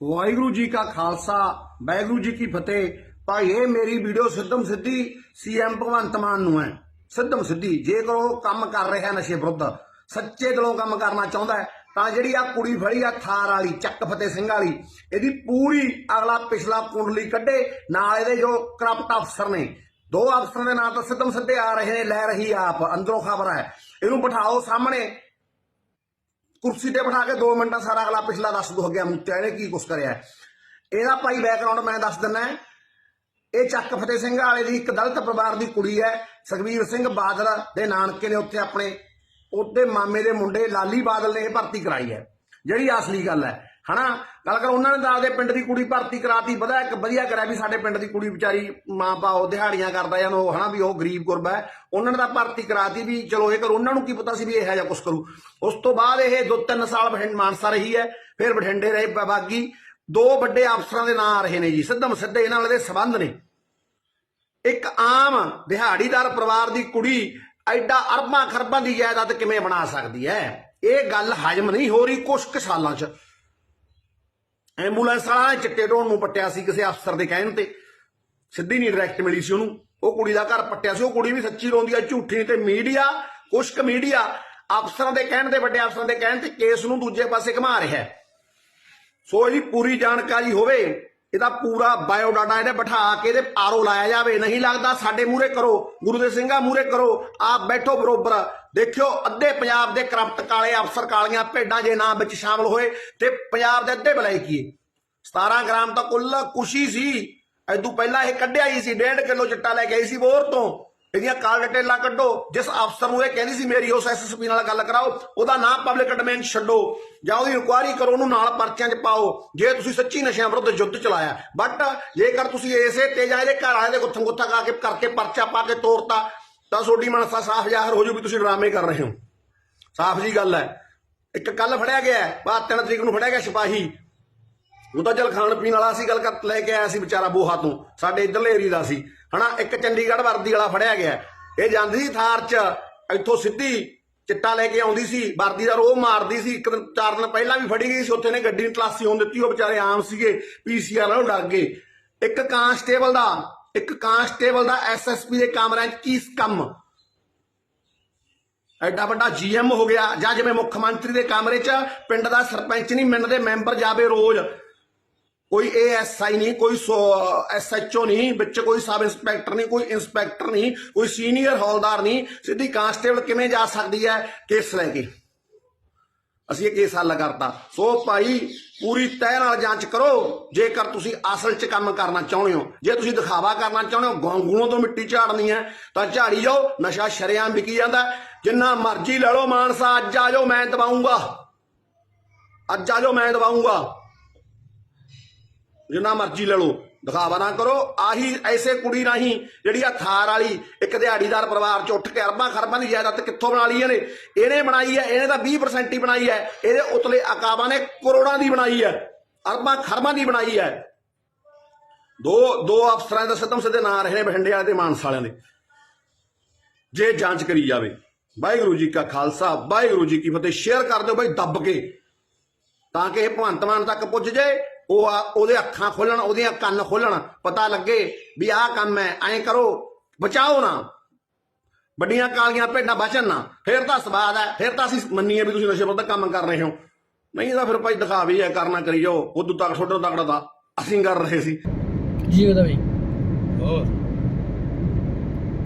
ਵਾਹਿਗੁਰੂ ਜੀ ਕਾ ਖਾਲਸਾ, ਵਾਹਿਗੁਰੂ ਜੀ ਕੀ ਫਤਿਹ। ਭਾਈ, ਇਹ ਮੇਰੀ ਵੀਡੀਓ ਸਿੱਧਮ ਸਿੱਧੀ ਸੀਐਮ ਭਗਵੰਤ ਮਾਨ ਨੂੰ ਹੈ। ਸਿੱਧਮ ਸਿੱਧੀ ਜੇਕਰ ਉਹ ਕੰਮ ਕਰ ਰਿਹਾ ਨਸ਼ੇ ਵਿਰੁੱਧ, ਸੱਚੇ ਦਿਲੋਂ ਕੰਮ ਕਰਨਾ ਚਾਹੁੰਦਾ ਤਾਂ ਜਿਹੜੀ ਆ ਕੁੜੀ ਫੜੀ ਆ ਥਾਰ ਵਾਲੀ, ਚੱਕ ਫਤਿਹ ਸਿੰਘ ਵਾਲੀ, ਇਹਦੀ ਪੂਰੀ ਅਗਲਾ ਪਿਛਲਾ ਕੁੰਡਲੀ ਕੱਢੇ, ਨਾਲ ਇਹਦੇ ਜੋ ਕਰਪਟ ਅਫਸਰ ਨੇ। ਦੋ ਅਫਸਰਾਂ ਦੇ ਨਾਂ ਤਾਂ ਸਿੱਧਮ ਸਿੱਧੇ ਆ ਰਹੇ ਨੇ, ਲੈ ਰਹੀ ਆਪ, ਅੰਦਰੋਂ ਖਬਰ ਹੈ। ਇਹਨੂੰ ਬਿਠਾਓ ਸਾਹਮਣੇ। ਕੁਰਸੀ ਤੇ ਬਿਠਾ ਕੇ 2 ਮਿੰਟਾਂ ਸਾਰਾ ਅਗਲਾ ਪਿਛਲਾ ਦੱਸ ਦੋ ਗਿਆ ਮੁੱਤਿਆ, ਇਹਨੇ ਕੀ ਕੁਛ ਕਰਿਆ? ਇਹਦਾ ਭਾਈ ਬੈਕਗ੍ਰਾਉਂਡ ਮੈਂ ਦੱਸ ਦਿੰਦਾ ਇਹ ਚੱਕ ਫਤਿਹ ਸਿੰਘ ਵਾਲੇ ਦੀ ਇੱਕ ਦਲਿਤ ਪਰਿਵਾਰ ਦੀ ਕੁੜੀ ਹੈ ਸੁਖਵੀਰ ਸਿੰਘ ਬਾਦਲ ਦੇ ਨਾਨਕੇ ਨੇ ਉੱਥੇ ਆਪਣੇ, ਉਹਦੇ ਮਾਮੇ ਦੇ ਮੁੰਡੇ ਲਾਲੀ ਬਾਦਲ ਨੇ ਇਹ ਭਰਤੀ ਕਰਾਈ ਹੈ। ਜਿਹੜੀ ਅਸਲੀ ਗੱਲ ਹੈ ਹਨਾ? ਗੱਲ ਕਰ, ਉਹਨਾਂ ਨੇ ਤਾਂ ਆਪਦੇ ਪਿੰਡ ਦੀ ਕੁੜੀ ਭਰਤੀ ਕਰਾਤੀ। ਵਧਾ ਇੱਕ ਵਧੀਆ ਕਰਿਆ ਵੀ ਸਾਡੇ ਪਿੰਡ ਦੀ ਕੁੜੀ ਵਿਚਾਰੀ ਮਾਂ ਪਾਓ ਦਿਹਾੜੀਆਂ ਕਰਦਾ ਜਾਂ ਉਹ ਹਨਾ ਵੀ ਉਹ ਗਰੀਬ ਗੁਰਬਾ ਹੈ। ਉਹਨਾਂ ਨੇ ਤਾਂ ਭਰਤੀ ਕਰਾਤੀ ਵੀ ਚਲੋ ਇਹ ਕਰ, ਉਹਨਾਂ ਨੂੰ ਕੀ ਪਤਾ ਸੀ ਵੀ ਇਹ ਜਿਹਾ ਕੁਛ ਕਰੂ। ਉਸ ਤੋਂ ਬਾਅਦ ਇਹ ਦੋ ਤਿੰਨ ਸਾਲ ਬਠਿੰਡ ਮਾਨਸਾ ਰਹੀ ਹੈ, ਫਿਰ ਬਠਿੰਡੇ ਰਹੇ ਬਾਗੀ। ਦੋ ਵੱਡੇ ਅਫਸਰਾਂ ਦੇ ਨਾਂ ਆ ਰਹੇ ਨੇ ਜੀ, ਸਿੱਧਮ ਸਿੱਧੇ ਇਹਨਾਂ ਨਾਲ ਦੇ ਸਬੰਧ ਨੇ। ਇੱਕ ਆਮ ਦਿਹਾੜੀਦਾਰ ਪਰਿਵਾਰ ਦੀ ਕੁੜੀ ਐਡਾ ਅਰਬਾਂ ਖਰਬਾਂ ਦੀ ਜਾਇਦਾਦ ਕਿਵੇਂ ਬਣਾ ਸਕਦੀ ਹੈ? ਇਹ ਗੱਲ ਹਜਮ ਨਹੀਂ ਹੋ ਰਹੀ ਕੁਛ ਕੁ ਸਾਲਾਂ 'ਚ। ਐਂਬੂਲੈਂਸ ਵਾਲਾ ਨੇ ਚਿੱਟੇ ਢੋਣ ਨੂੰ ਪੱਟਿਆ ਸੀ ਕਿਸੇ ਅਫਸਰ ਦੇ ਕਹਿਣ ਤੇ। ਸਿੱਧੀ ਨਹੀਂ ਡਾਇਰੈਕਟ ਮਿਲੀ ਸੀ ਉਹਨੂੰ। ਉਹ ਕੁੜੀ ਦਾ ਘਰ ਪੱਟਿਆ ਸੀ। ਉਹ ਕੁੜੀ ਵੀ ਸੱਚੀ ਰੋਂਦੀ ਆ, ਝੂਠੀ ਤੇ ਮੀਡੀਆ ਕੁਛ ਕੁ ਮੀਡੀਆ, ਅਫਸਰਾਂ ਦੇ ਕਹਿਣ ਤੇ, ਵੱਡੇ ਅਫਸਰਾਂ ਦੇ ਕਹਿਣ ਤੇ ਕੇਸ ਨੂੰ ਦੂਜੇ ਪਾਸੇ ਘੁਮਾ ਰਿਹਾ ਸੋ ਇਹਦੀ ਪੂਰੀ ਜਾਣਕਾਰੀ ਹੋਵੇ ਇਹਦਾ ਪੂਰਾ ਬਾਇਓ ਡਾਟਾ ਇਹਨੇ ਬਿਠਾ ਕੇ ਇਹਦੇ ਆਰੋ ਲਾਇਆ ਜਾਵੇ। ਨਹੀਂ ਲੱਗਦਾ ਸਾਡੇ ਮੂਹਰੇ ਕਰੋ, ਗੁਰੂ ਦੇ ਸਿੰਘਾਂ ਮੂਹਰੇ ਕਰੋ, ਆਪ ਬੈਠੋ ਬਰੋਬਰ। ਦੇਖਿਓ, ਅੱਧੇ ਪੰਜਾਬ ਦੇ ਕਰਪਟ ਕਾਲੇ ਅਫਸਰ ਕਾਲੀਆਂ ਭੇਡਾਂ ਜੇ ਨਾਂ ਵਿੱਚ ਸ਼ਾਮਲ ਹੋਏ ਤੇ ਪੰਜਾਬ ਦੇ ਅੱਧੇ ਬਲਾਈ ਕੀਏ। 17 ਗ੍ਰਾਮ ਤਾਂ ਕੁੱਲ ਕੁਸ਼ੀ ਸੀ। ਐਦੂ ਪਹਿਲਾਂ ਇਹ ਕੱਢਿਆ ਹੀ ਸੀ 1.5 ਕਿਲੋ ਚਿੱਟਾ ਲੈ ਕੇ ਆਈ ਸੀ ਬੋਰ ਤੋਂ। ਇਹਦੀਆਂ ਕਾਲ ਡਿਟੇਲਾਂ ਕੱਢੋ। ਜਿਸ ਅਫਸਰ ਨੂੰ ਇਹ ਕਹਿੰਦੀ ਸੀ ਮੇਰੀ ਉਸ ਐਸਐਸਪੀ ਨਾਲ ਗੱਲ ਕਰਾਓ ਉਹਦਾ ਨਾਮ ਪਬਲਿਕ ਡੋਮੇਨ ਛੱਡੋ। ਜਾਂ ਉਹਦੀ ਇਨਕੁਆਇਰੀ ਕਰੋ ਉਹਨੂੰ ਨਾਲ ਪਰਚਿਆਂ 'ਚ ਪਾਓ। ਜੇ ਤੁਸੀਂ ਸੱਚੀ ਨਸ਼ਿਆਂ ਵਿਰੁੱਧ ਯੁੱਧ ਚਲਾਇਆ। ਬਟ ਜੇਕਰ ਤੁਸੀਂ ਇਸੇ ਤੇਜ਼ ਜਾਂ ਇਹਦੇ ਘਰ ਵਾਲੇ ਦੇ ਗੁੱਥਮ ਗੁੱਥਾ ਕਾ ਕੇ ਕਰਕੇ ਪਰਚਾ ਪਾ ਕੇ ਤੋਰਤਾ ਤਾਂ ਤੁਹਾਡੀ ਮਨਸਾ ਸਾਫ਼ ਜ਼ਾਹਰ ਹੋ ਜੂ ਵੀ ਤੁਸੀਂ ਡਰਾਮੇ ਕਰ ਰਹੇ ਹੋ। ਸਾਫ਼ ਜੀ ਗੱਲ ਹੈ। ਇੱਕ ਕੱਲ ਫੜਿਆ ਗਿਆ ਹੈ, ਬਾਅਦ 3 ਤਰੀਕ ਨੂੰ ਫੜਿਆ ਗਿਆ ਸਿਪਾਹੀ। ਉਹ ਤਾਂ ਚਲ ਖਾਣ ਪੀਣ ਵਾਲਾ ਸੀ, ਗੱਲ ਕਰ, ਲੈ ਕੇ ਆਇਆ ਸੀ ਵਿਚਾਰਾ ਬੋਹਾ ਤੋਂ, ਸਾਡੇ ਇਧਰਲੇ ਏਰੀਆ ਦਾ ਸੀ। ਹਨਾ, ਇੱਕ ਚੰਡੀਗੜ੍ਹ ਵਰਦੀ ਵਾਲਾ ਫੜਿਆ ਗਿਆ। ਇਹ ਜਾਂਦੀ ਸੀ ਥਾਰ 'ਚ, ਇੱਥੋਂ ਸਿੱਧੀ ਚਿੱਟਾ ਲੈ ਕੇ ਆਉਂਦੀ ਸੀ, ਵਰਦੀ ਦਾ ਰੋਹ ਮਾਰਦੀ ਸੀ, ਇੱਕ ਦਿਨ, ਚਾਰ ਦਿਨ ਪਹਿਲਾਂ ਵੀ ਫੜੀ ਗਈ ਸੀ, ਉੱਥੇ ਨੇ ਗੱਡੀ ਨੂੰ ਤਲਾਸੀ ਹੋਣ ਦਿੱਤੀ, ਉਹ ਵਿਚਾਰੇ ਆਮ ਸੀਗੇ ਪੀਸੀਆਰ ਨਾਲੋਂ ਡਰ ਗਏ। ਇੱਕ ਕਾਂਸਟੇਬਲ ਦਾ, ਇੱਕ ਕਾਂਸਟੇਬਲ ਦਾ ਐਸਐਸਪੀ ਦੇ ਕਮਰਿਆਂ 'ਚ ਕੀ ਕੰਮ? ਐਡਾ ਵੱਡਾ ਜੀਐਮ ਹੋ ਗਿਆ, ਜਾਂ ਜਿਵੇਂ ਮੁੱਖ ਮੰਤਰੀ ਦੇ ਕਮਰੇ 'ਚ, ਪਿੰਡ ਦਾ ਸਰਪੰਚ ਨਹੀਂ ਪਿੰਡ ਦੇ ਮੈਂਬਰ ਜਾਵੇ ਰੋਜ਼। ਕੋਈ ਏਐਸਆਈ ਨਹੀਂ, ਕੋਈ ਐਸਐਚਓ ਨਹੀਂ, ਵਿੱਚ ਕੋਈ ਸਬ ਇੰਸਪੈਕਟਰ ਨਹੀਂ, ਕੋਈ ਇੰਸਪੈਕਟਰ ਨਹੀਂ, ਕੋਈ ਸੀਨੀਅਰ ਹੌਲਦਾਰ ਨਹੀਂ, ਸਿੱਧੀ ਕਾਂਸਟੇਬਲ ਕਿਵੇਂ ਜਾ ਸਕਦੀ ਹੈ? ਕੇਸ ਲੈ ਕੇ। ਅਸੀਂ ਇਹ ਕੇਸ ਹੱਲ ਕਰਤਾ। ਸੋ ਭਾਈ, ਪੂਰੀ ਤਹਿ ਨਾਲ ਜਾਂਚ ਕਰੋ, ਜੇਕਰ ਤੁਸੀਂ ਅਸਲ 'ਚ ਕੰਮ ਕਰਨਾ ਚਾਹੁੰਦੇ ਹੋ। ਜੇ ਤੁਸੀਂ ਦਿਖਾਵਾ ਕਰਨਾ ਚਾਹੁੰਦੇ ਹੋ ਗਾਂਗੂਆਂ ਤੋਂ ਮਿੱਟੀ ਝਾੜਨੀ ਹੈ, ਤਾਂ ਝਾੜੀ ਜਾਓ, ਨਸ਼ਾ ਸ਼ਰੇਆਮ ਵਿਕੀ ਜਾਂਦਾ। ਜਿੰਨਾ ਮਰਜ਼ੀ ਲੈ ਲਓ ਮਾਨਸਾ, ਅੱਜ ਆ ਜਾਓ, ਮੈਂ ਦਵਾਉਂਗਾ ਅੱਜ ਆ ਜਾਓ, ਮੈਂ ਦਵਾਉਂਗਾ ਜਿੰਨਾ ਮਰਜ਼ੀ ਲੈ ਲਓ, ਦਿਖਾਵਾ ਨਾ ਕਰੋ, ਆਹੀ ਐਸੇ ਕੁੜੀ ਨਹੀਂ ਜਿਹੜੀ ਆ ਥਾਰ ਵਾਲੀ ਇੱਕ ਦਿਹਾੜੀਦਾਰ ਪਰਿਵਾਰ ਚ ਉੱਠ ਕੇ ਅਰਬਾਂ ਖਰਬਾਂ ਦੀ ਜਾਇਦਾਦ ਕਿੱਥੋਂ ਬਣਾ ਲਈ ਇਹਨੇ ਇਹਨੇ ਬਣਾਈ ਹੈ, ਇਹਨੇ ਤਾਂ 20% ਹੀ ਬਣਾਈ ਹੈ, ਇਹਦੇ ਉਤਲੇ ਅਕਾਬਾਂ ਨੇ ਕਰੋੜਾਂ ਦੀ ਬਣਾਈ ਹੈ, ਅਰਬਾਂ ਖਰਬਾਂ ਦੀ ਬਣਾਈ ਹੈ। ਦੋ ਦੋ ਅਫਸਰਾਂ ਦੇ ਸਿੱਧਮ ਸਿੱਧੇ ਨਾਂ ਰਹੇ ਨੇ ਬਠਿੰਡੇ ਵਾਲੇ ਤੇ ਮਾਨਸ ਵਾਲਿਆਂ ਦੇ। ਜੇ ਜਾਂਚ ਕਰੀ ਜਾਵੇ, ਵਾਹਿਗੁਰੂ ਜੀ ਕਾ ਖਾਲਸਾ, ਵਾਹਿਗੁਰੂ ਜੀ ਕੀ ਫਤਿਹ, ਸ਼ੇਅਰ ਕਰ ਦਿਓ ਬਾਈ ਦੱਬ ਕੇ, ਤਾਂ ਕਿ ਇਹ ਭਗਵੰਤ ਮਾਨ ਤੱਕ ਪੁੱਜ ਜਾਏ ਉਹ ਆ- ਉਹਦੇ ਅੱਖਾਂ ਖੋਲਣ ਉਹਦੀਆਂ ਕੰਨ ਖੋਲਣ ਪਤਾ ਲੱਗੇ ਵੀ ਆਹ ਕੰਮ ਹੈ ਐਂ ਕਰੋ ਬਚਾਓ ਨਾ। ਵੱਡੀਆਂ ਕਾਲੀਆਂ ਭੇਡਾਂ ਬਚਣ ਨਾ। ਫਿਰ ਤਾਂ ਸਵਾਦ ਹੈ ਫਿਰ ਤਾਂ ਅਸੀਂ ਮੰਨੀਏ ਵੀ ਤੁਸੀਂ ਨਸ਼ੇ ਵਿਰੁੱਧ ਕੰਮ ਕਰ ਰਹੇ ਹੋ। ਨਹੀਂ ਤਾਂ ਫਿਰ ਭਾਈ ਦਿਖਾਵੇ ਹੈ ਕਰਨਾ ਕਰੀ ਜਾਓ ਉਦੋਂ ਤੱਕ ਛੋਟੋ ਤੱਕੜਾ ਤਾਂ ਅਸੀਂ ਕਰ ਰਹੇ ਸੀ। ਜੀ ਉਹਦਾ ਬਈ ਹੋਰ।